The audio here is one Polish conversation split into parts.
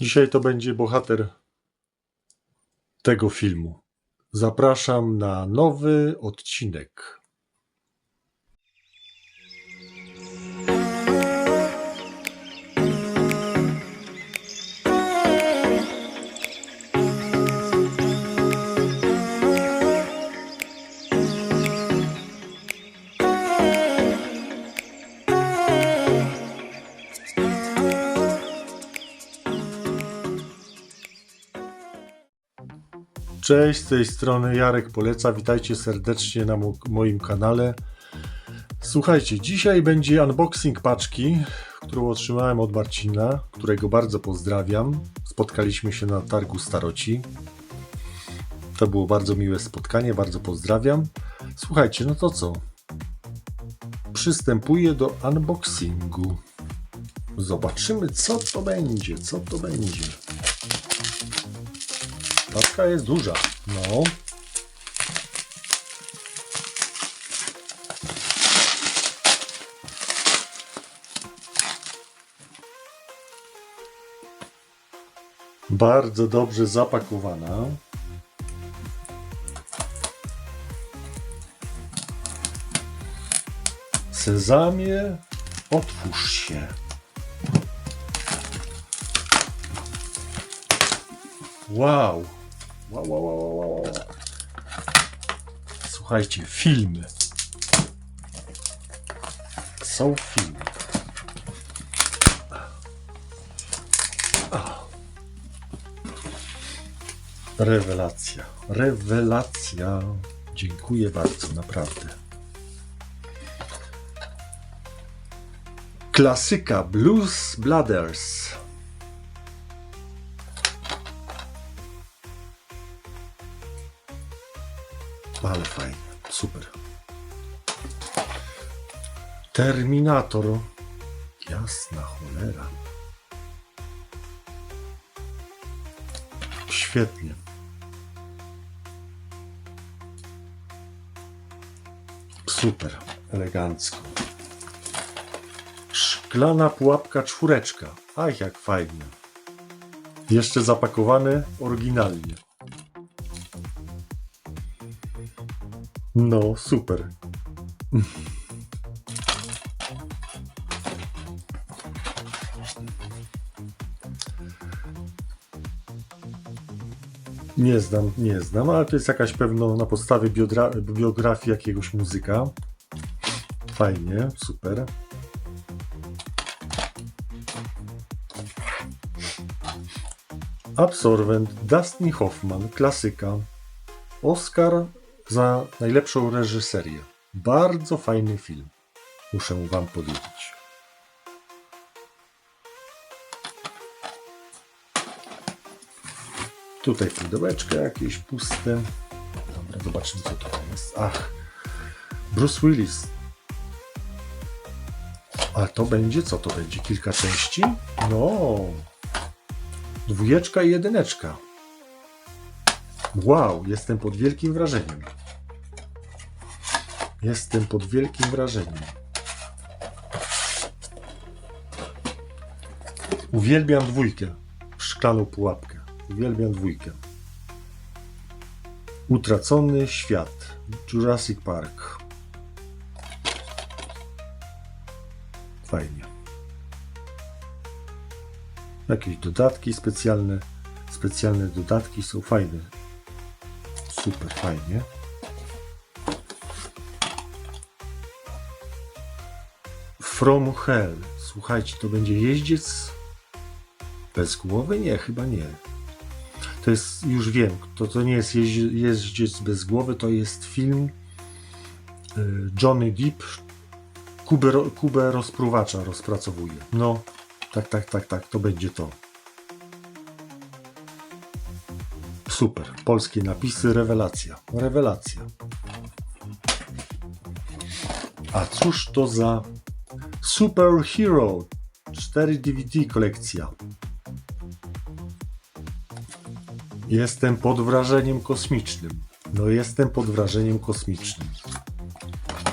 Dzisiaj to będzie bohater tego filmu. Zapraszam na nowy odcinek. Cześć, z tej strony Jarek Poleca. Witajcie serdecznie na mo- moim kanale. Słuchajcie, dzisiaj będzie unboxing paczki, którą otrzymałem od Marcina, którego bardzo pozdrawiam. Spotkaliśmy się na targu Staroci. To było bardzo miłe spotkanie, bardzo pozdrawiam. Słuchajcie, no to co? Przystępuję do unboxingu. Zobaczymy, co to będzie, co to będzie. Paczka jest duża. No. Bardzo dobrze zapakowana. Sezamie, otwórz się. Wow. Wow, wow, wow, wow, wow. Słuchajcie, filmy. Są filmy. Rewelacja. Rewelacja. Dziękuję bardzo, naprawdę. Klasyka Blues Brothers. Ale fajnie, super. Terminator. Jasna cholera. Świetnie. Super, elegancko. Szklana pułapka czwóreczka. Ach, jak fajnie. Jeszcze zapakowane oryginalnie. No, super. Nie znam, nie znam, ale to jest jakaś pewno na podstawie biografii jakiegoś muzyka. Fajnie, super. Absolwent Dustin Hoffman, klasyka. Oscar za najlepszą reżyserię. Bardzo fajny film. Muszę wam powiedzieć. Tutaj pudełeczka jakieś puste. Dobra, zobaczymy co to jest. Ach, Bruce Willis. A to będzie, co to będzie? Kilka części? No. Dwójeczka i jedyneczka. Wow, jestem pod wielkim wrażeniem. Jestem pod wielkim wrażeniem. Uwielbiam dwójkę. Szklaną pułapkę. Uwielbiam dwójkę. Utracony świat. Jurassic Park. Fajnie. Jakieś dodatki specjalne. Specjalne dodatki są fajne. Super fajnie. From Hell. Słuchajcie, to będzie jeździec bez głowy? Nie, chyba nie. To jest, już wiem, to, to nie jest jeździ- jeździec bez głowy, to jest film y, Johnny Depp. Kubę, Kubę rozpruwacza rozpracowuje. No, tak, tak, tak, tak, to będzie to. Super. Polskie napisy, rewelacja. Rewelacja. A cóż to za Superhero 4 DVD kolekcja. Jestem pod wrażeniem kosmicznym. No jestem pod wrażeniem kosmicznym.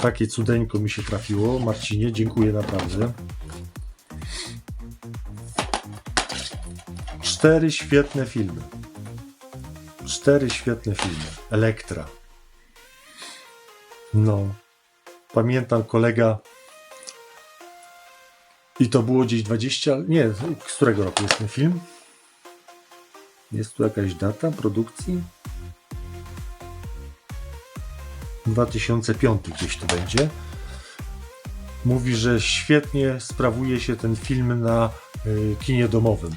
Takie cudeńko mi się trafiło. Marcinie, dziękuję naprawdę. Cztery świetne filmy. Cztery świetne filmy. Elektra. No. Pamiętam kolega. I to było gdzieś 20. Nie, z którego roku jest ten film? Jest tu jakaś data produkcji? 2005 gdzieś to będzie. Mówi, że świetnie sprawuje się ten film na y, kinie domowym.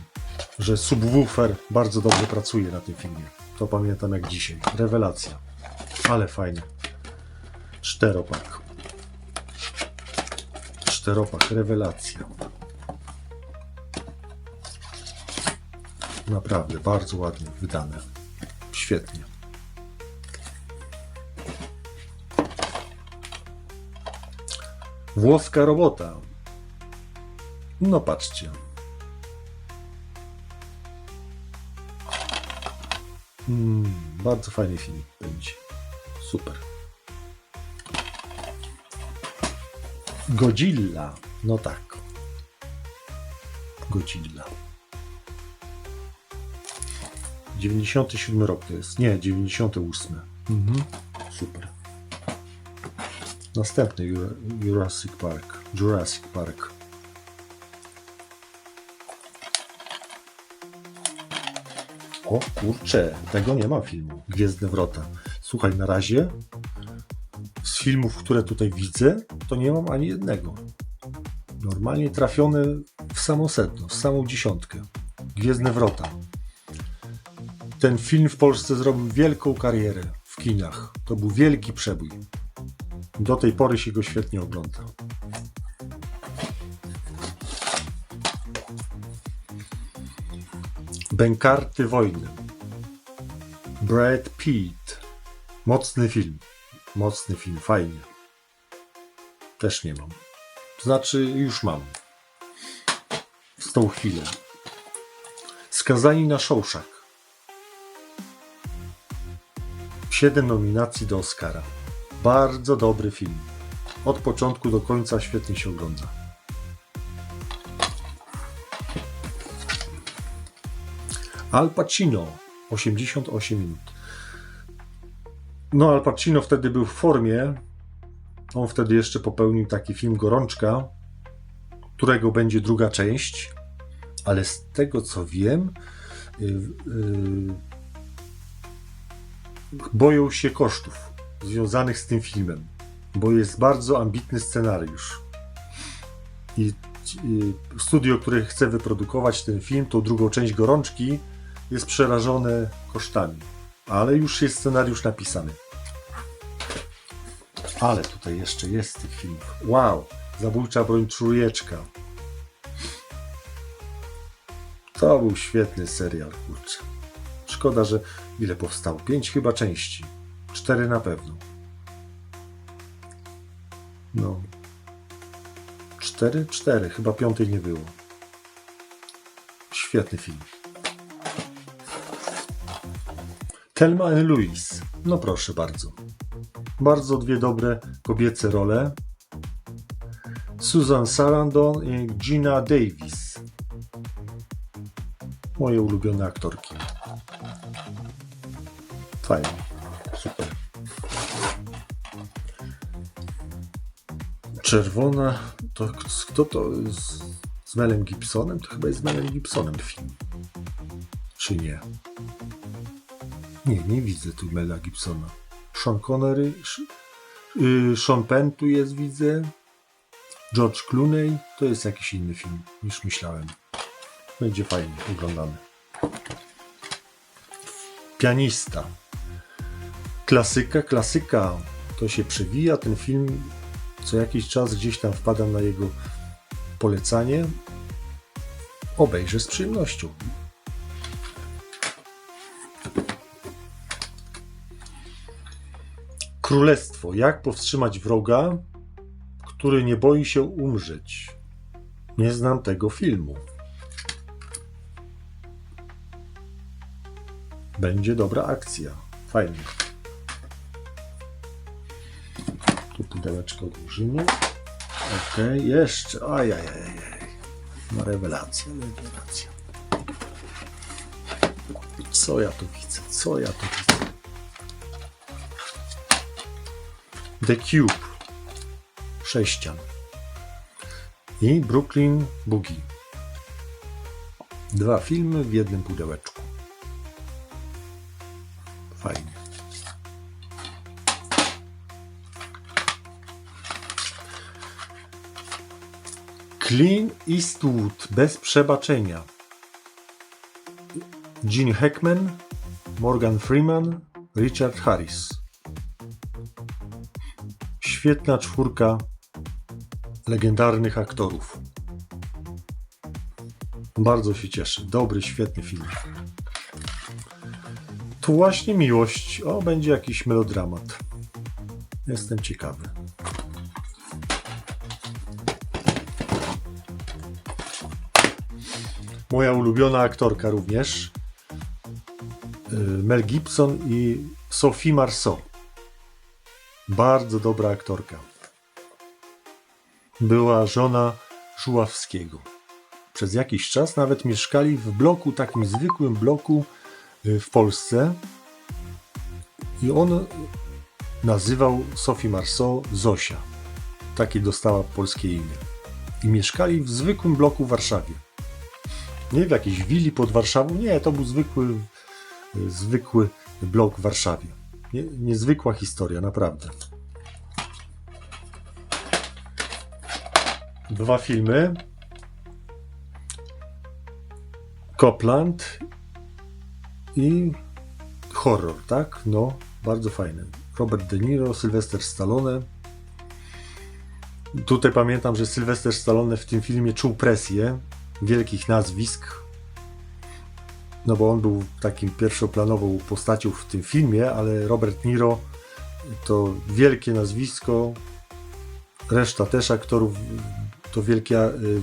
Że subwoofer bardzo dobrze pracuje na tym filmie. To pamiętam jak dzisiaj. Rewelacja. Ale fajnie. Czteropak. Czteropak, rewelacja. Naprawdę, bardzo ładnie wydane. Świetnie. Włoska robota. No patrzcie. Mm, bardzo fajny film będzie. Super. Godzilla. No tak. Godzilla. 97 rok to jest. Nie, 98. Mhm. Super. Następny Jura- Jurassic Park. Jurassic Park. O kurczę, tego nie ma filmu. Gwiezdne Wrota. Słuchaj, na razie z filmów, które tutaj widzę, to nie mam ani jednego. Normalnie trafione w samo sedno, w samą dziesiątkę. Gwiezdne Wrota. Ten film w Polsce zrobił wielką karierę w kinach. To był wielki przebój. Do tej pory się go świetnie ogląda. Bękarty wojny. Brad Pitt. Mocny film. Mocny film, fajnie. Też nie mam. To znaczy, już mam. Z tą chwilę. Skazani na Shawshank. Siedem nominacji do Oscara. Bardzo dobry film. Od początku do końca świetnie się ogląda. Al Pacino 88 minut. No, Al Pacino wtedy był w formie. On wtedy jeszcze popełnił taki film Gorączka, którego będzie druga część, ale z tego co wiem, yy, yy, boją się kosztów związanych z tym filmem, bo jest bardzo ambitny scenariusz. I y, studio, które chce wyprodukować ten film, tą drugą część gorączki, jest przerażone kosztami. Ale już jest scenariusz napisany. Ale tutaj jeszcze jest tych filmów. Wow! Zabójcza broń trójeczka. To był świetny serial, kurczę. Szkoda, że ile powstało? Pięć chyba części. Cztery na pewno. No. Cztery? Cztery. Chyba piątej nie było. Świetny film. Thelma and Louise. No proszę bardzo. Bardzo dwie dobre kobiece role. Susan Sarandon i Gina Davis. Moje ulubione aktorki. Fajnie. Super. Czerwona. To kto to? Z, z Melem Gibsonem? To chyba jest z Melem Gibsonem film. Czy nie? Nie, nie widzę tu Mela Gibsona. Sean Connery, y, Sean Penn tu jest, widzę. George Clooney. To jest jakiś inny film niż myślałem. Będzie fajnie oglądany. Pianista. Klasyka, klasyka. To się przewija. Ten film co jakiś czas gdzieś tam wpadam na jego polecanie. Obejrzę z przyjemnością. Królestwo. Jak powstrzymać wroga, który nie boi się umrzeć? Nie znam tego filmu. Będzie dobra akcja. Fajnie. Tu pudełeczko odłożymy. Okej, jeszcze. Ajajajaj. No rewelacja, rewelacja. Co ja tu widzę? Co ja tu widzę? The Cube. Sześcian. I Brooklyn Boogie. Dwa filmy w jednym pudełeczku. Fajnie. Clean Eastwood bez przebaczenia. Gene Hackman, Morgan Freeman, Richard Harris. Świetna czwórka legendarnych aktorów. Bardzo się cieszę. Dobry, świetny film. Tu właśnie miłość. O, będzie jakiś melodramat. Jestem ciekawy. Moja ulubiona aktorka również. Y, Mel Gibson i Sophie Marceau. Bardzo dobra aktorka. Była żona Żuławskiego. Przez jakiś czas nawet mieszkali w bloku, takim zwykłym bloku y, w Polsce. I on nazywał Sophie Marceau Zosia. Takie dostała polskie imię. I mieszkali w zwykłym bloku w Warszawie. Nie w jakiejś willi pod Warszawą. Nie, to był zwykły, y, zwykły blok w Warszawie. Nie, niezwykła historia, naprawdę. Dwa filmy. Copland i horror, tak? No, bardzo fajny. Robert De Niro, Sylvester Stallone. Tutaj pamiętam, że Sylvester Stallone w tym filmie czuł presję wielkich nazwisk. No bo on był takim pierwszoplanową postacią w tym filmie, ale Robert Niro to wielkie nazwisko. Reszta też aktorów to wielkie,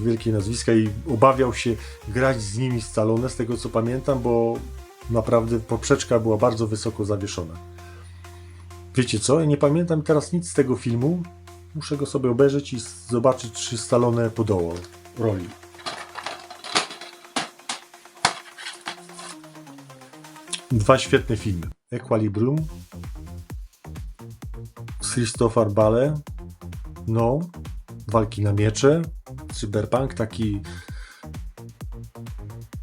wielkie nazwiska i obawiał się grać z nimi Stallone, z tego co pamiętam, bo naprawdę poprzeczka była bardzo wysoko zawieszona. Wiecie co? Nie pamiętam teraz nic z tego filmu. Muszę go sobie obejrzeć i zobaczyć, czy Stallone podołał roli. Dwa świetne filmy. Equilibrium Christopher Bale. No, walki na miecze. Cyberpunk, taki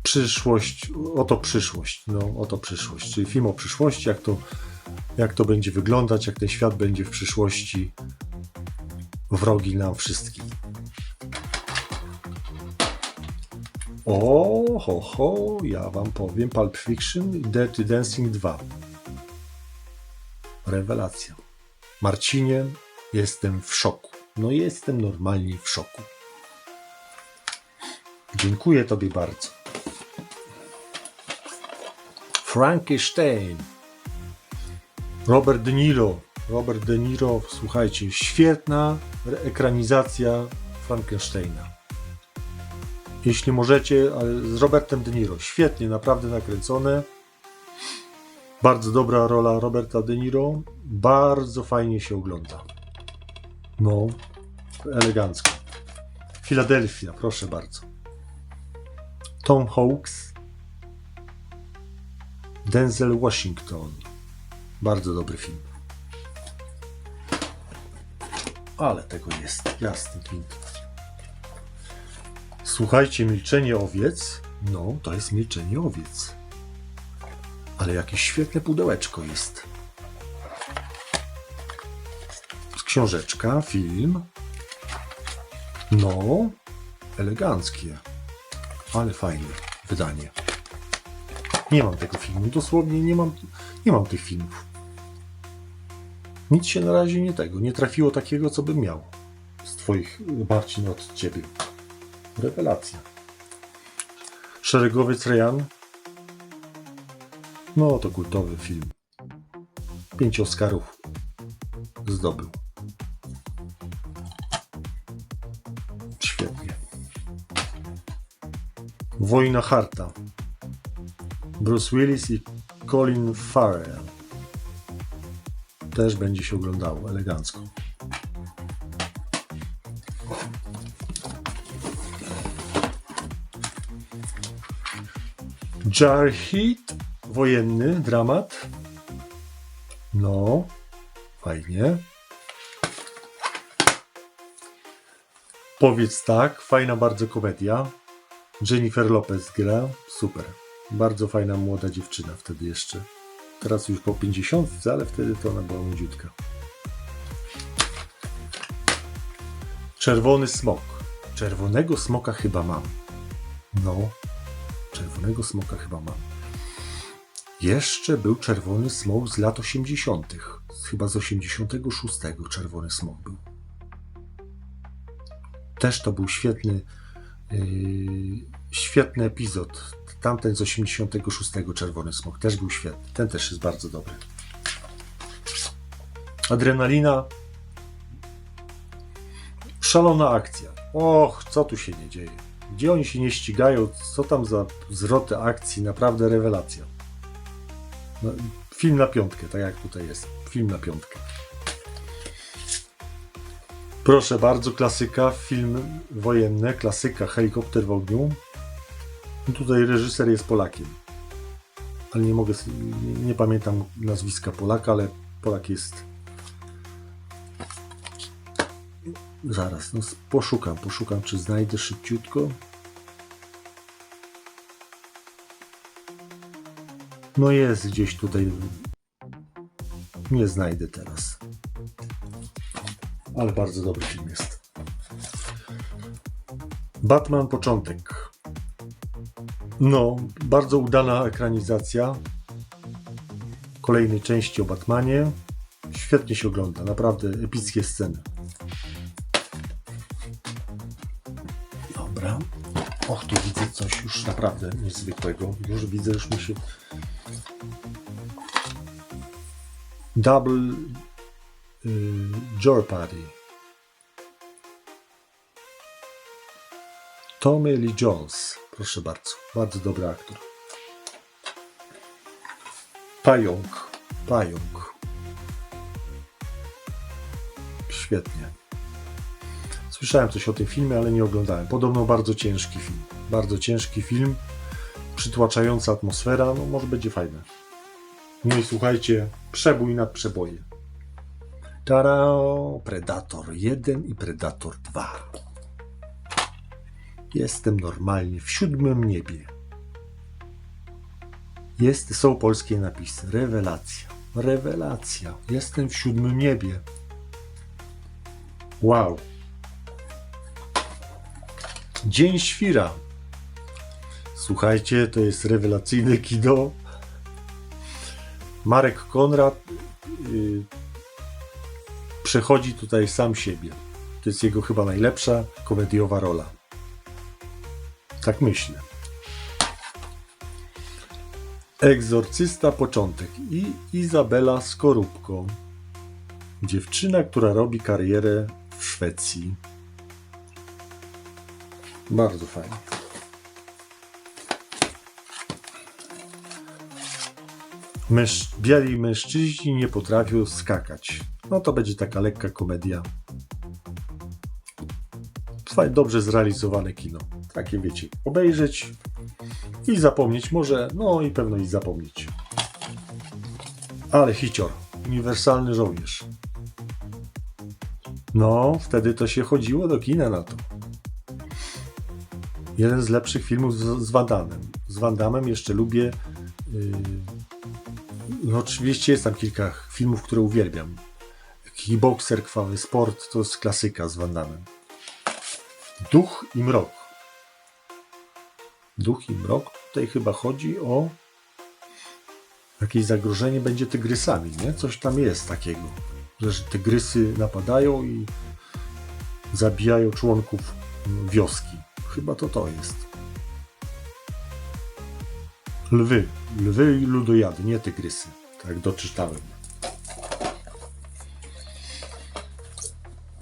przyszłość, oto przyszłość, no oto przyszłość, czyli film o przyszłości, jak to, jak to będzie wyglądać, jak ten świat będzie w przyszłości wrogi nam wszystkim. O, ho, ho, ja wam powiem, Pulp Fiction i Dirty Dancing 2. Rewelacja. Marcinie, jestem w szoku. No jestem normalnie w szoku. Dziękuję tobie bardzo. Frankenstein. Robert De Niro. Robert De Niro, słuchajcie, świetna ekranizacja Frankensteina. Jeśli możecie, z Robertem De Niro. Świetnie, naprawdę nakręcone. Bardzo dobra rola Roberta De Niro. Bardzo fajnie się ogląda. No, elegancko. Filadelfia, proszę bardzo. Tom Hawks. Denzel Washington. Bardzo dobry film. Ale tego jest. Jasny gwint. Słuchajcie, milczenie owiec. No, to jest milczenie owiec. Ale jakieś świetne pudełeczko jest. Książeczka, film. No, eleganckie. Ale fajne wydanie. Nie mam tego filmu, dosłownie nie mam, nie mam tych filmów. Nic się na razie nie tego, nie trafiło takiego, co bym miał. Z twoich, Marcin, od ciebie. Rewelacja. Szeregowiec Rejan. No to kultowy film. Pięć Oscarów zdobył. Świetnie. Wojna Harta. Bruce Willis i Colin Farrell. Też będzie się oglądało elegancko. Jarheed wojenny dramat. No, fajnie. Powiedz tak, fajna bardzo komedia. Jennifer Lopez gra, super. Bardzo fajna młoda dziewczyna wtedy jeszcze. Teraz już po 50, ale wtedy to ona była młodziutka. Czerwony smok. Czerwonego smoka chyba mam. No, czerwonego smoka chyba mam. Jeszcze był czerwony smok z lat 80. Chyba z 86 czerwony smok był. Też to był świetny, yy, świetny epizod. Tamten z 86 czerwony smok też był świetny. Ten też jest bardzo dobry. Adrenalina. Szalona akcja. Och, co tu się nie dzieje? Gdzie oni się nie ścigają? Co tam za zwroty akcji? Naprawdę rewelacja. No, film na piątkę, tak jak tutaj jest. Film na piątkę. Proszę bardzo, klasyka, film wojenny, klasyka, helikopter w ogniu. I tutaj reżyser jest Polakiem. Ale nie mogę, nie, nie pamiętam nazwiska Polaka, ale Polak jest. Zaraz, no poszukam, poszukam, czy znajdę szybciutko. No jest gdzieś tutaj. Nie znajdę teraz. Ale bardzo dobry film jest. Batman początek. No, bardzo udana ekranizacja kolejnej części o Batmanie. Świetnie się ogląda, naprawdę epickie sceny. Już naprawdę niezwykłego. Już widzę, już mi się. Double y, Jeopardy. Tommy Lee Jones. Proszę bardzo. Bardzo dobry aktor. Pająk. Pająk. Świetnie. Słyszałem coś o tym filmie, ale nie oglądałem. Podobno bardzo ciężki film. Bardzo ciężki film. Przytłaczająca atmosfera. No może będzie fajne. No i słuchajcie, przebój nad przeboje. Tara, Predator 1 i Predator 2. Jestem normalnie w siódmym niebie. Jest, są polskie napisy. Rewelacja. Rewelacja. Jestem w siódmym niebie. Wow. Dzień Świra. Słuchajcie, to jest rewelacyjne kino. Marek Konrad y, przechodzi tutaj sam siebie. To jest jego chyba najlepsza komediowa rola. Tak myślę. Egzorcysta początek i Izabela Skorupko. Dziewczyna, która robi karierę w Szwecji. Bardzo fajnie. Męż, biali mężczyźni nie potrafią skakać. No to będzie taka lekka komedia. Fajnie, dobrze zrealizowane kino. Takie wiecie, obejrzeć i zapomnieć może, no i pewno i zapomnieć. Ale hicior, uniwersalny żołnierz. No, wtedy to się chodziło do kina na to. Jeden z lepszych filmów z, z Van Damme. Z Van Damme jeszcze lubię. Yy, no oczywiście jest tam kilka filmów, które uwielbiam. Kickboxer, krwawy sport to jest klasyka z Van Damme. Duch i mrok. Duch i mrok. Tutaj chyba chodzi o jakieś zagrożenie będzie tygrysami, nie? Coś tam jest takiego, że tygrysy napadają i zabijają członków wioski. Chyba to to jest. Lwy. Lwy i ludojady, nie tygrysy. Tak doczytałem.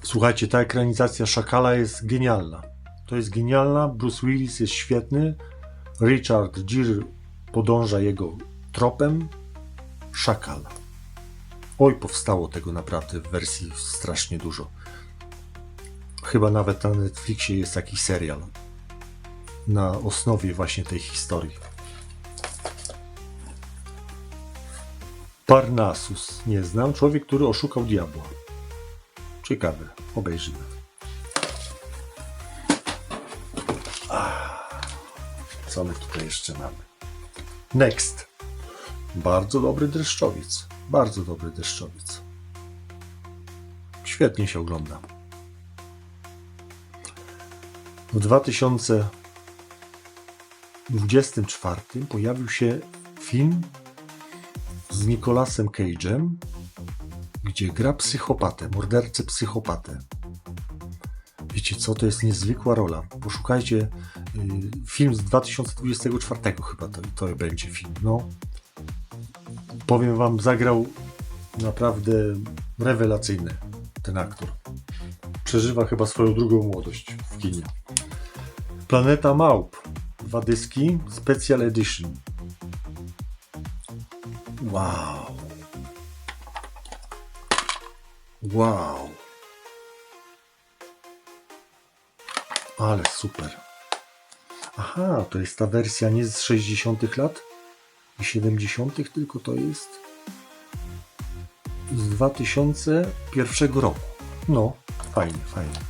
Słuchajcie, ta ekranizacja Szakala jest genialna. To jest genialna. Bruce Willis jest świetny. Richard Gere podąża jego tropem. Szakal. Oj, powstało tego naprawdę w wersji strasznie dużo. Chyba nawet na Netflixie jest jakiś serial na osnowie właśnie tej historii. Parnasus. Nie znam. Człowiek, który oszukał diabła. Ciekawe. Obejrzymy. Ah, Co my tutaj jeszcze mamy? Next. Bardzo dobry dreszczowiec. Bardzo dobry dreszczowiec. Świetnie się ogląda. W 2024 pojawił się film z Nicolasem Cage'em, gdzie gra psychopatę, mordercę psychopatę. Wiecie co, to jest niezwykła rola. Poszukajcie y, film z 2024 chyba to, to będzie film. No, powiem wam, zagrał naprawdę rewelacyjny ten aktor. Przeżywa chyba swoją drugą młodość w kinie. Planeta Małp. Dwa dyski. Special Edition. Wow. Wow. Ale super. Aha, to jest ta wersja nie z 60 lat i 70 tylko to jest z 2001 roku. No, fajnie, fajnie.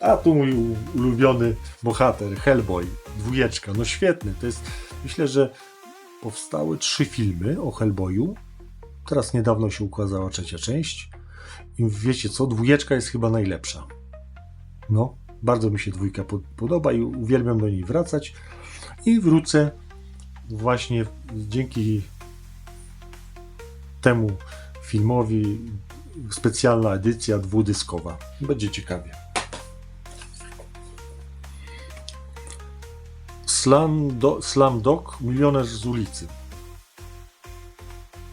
A tu mój ulubiony bohater, Hellboy, dwójeczka. No świetny, to jest, myślę, że powstały trzy filmy o Hellboyu. Teraz niedawno się ukazała trzecia część. I wiecie co, dwójeczka jest chyba najlepsza. No, bardzo mi się dwójka pod- podoba i uwielbiam do niej wracać. I wrócę właśnie dzięki temu filmowi specjalna edycja dwudyskowa. Będzie ciekawie. Slam, do, Slam Dog, milioner z ulicy.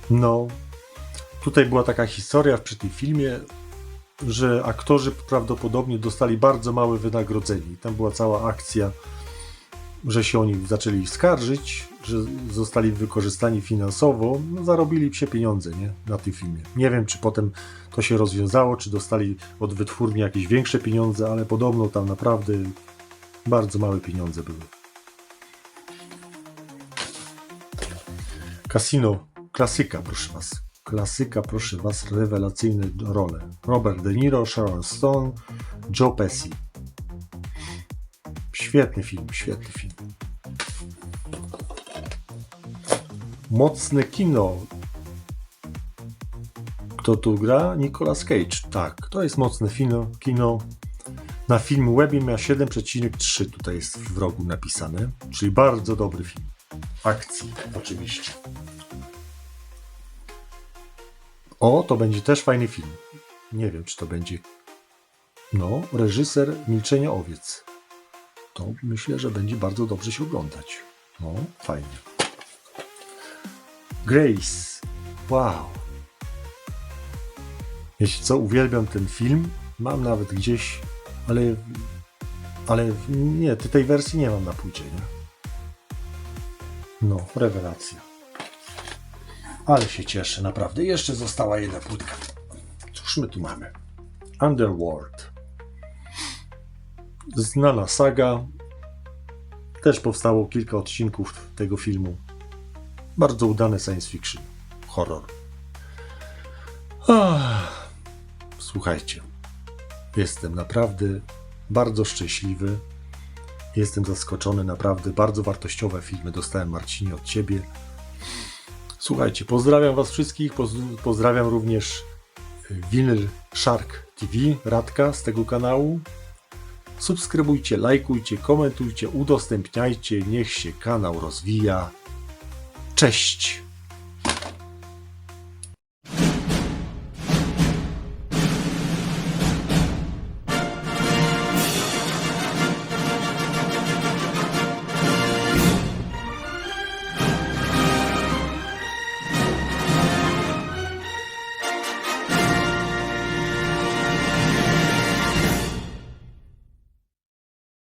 No, tutaj była taka historia przy tym filmie, że aktorzy prawdopodobnie dostali bardzo małe wynagrodzenie. Tam była cała akcja, że się oni zaczęli skarżyć, że zostali wykorzystani finansowo, no, zarobili się pieniądze nie? na tym filmie. Nie wiem, czy potem to się rozwiązało, czy dostali od wytwórni jakieś większe pieniądze, ale podobno tam naprawdę bardzo małe pieniądze były. Casino, klasyka, proszę was. Klasyka, proszę was, rewelacyjne role. Robert De Niro, Sharon Stone, Joe Pesci. Świetny film, świetny film. Mocne kino. Kto tu gra? Nicolas Cage. Tak, to jest mocne kino. kino. Na film Webie ma 7,3 tutaj jest w rogu napisane, czyli bardzo dobry film. Akcji, oczywiście. O, to będzie też fajny film. Nie wiem, czy to będzie. No, reżyser Milczenia Owiec. To myślę, że będzie bardzo dobrze się oglądać. No, fajnie. Grace. Wow. Jeśli co, uwielbiam ten film. Mam nawet gdzieś, ale. Ale nie, tej wersji nie mam na płycie, nie? No, rewelacja. Ale się cieszę, naprawdę. Jeszcze została jedna płytka. Cóż my tu mamy? Underworld. Znana saga. Też powstało kilka odcinków tego filmu. Bardzo udany science fiction. Horror. Ach, słuchajcie. Jestem naprawdę bardzo szczęśliwy. Jestem zaskoczony, naprawdę bardzo wartościowe filmy dostałem Marcinie od Ciebie. Słuchajcie, pozdrawiam Was wszystkich, poz- pozdrawiam również Winyl Shark TV, Radka z tego kanału. Subskrybujcie, lajkujcie, komentujcie, udostępniajcie, niech się kanał rozwija. Cześć!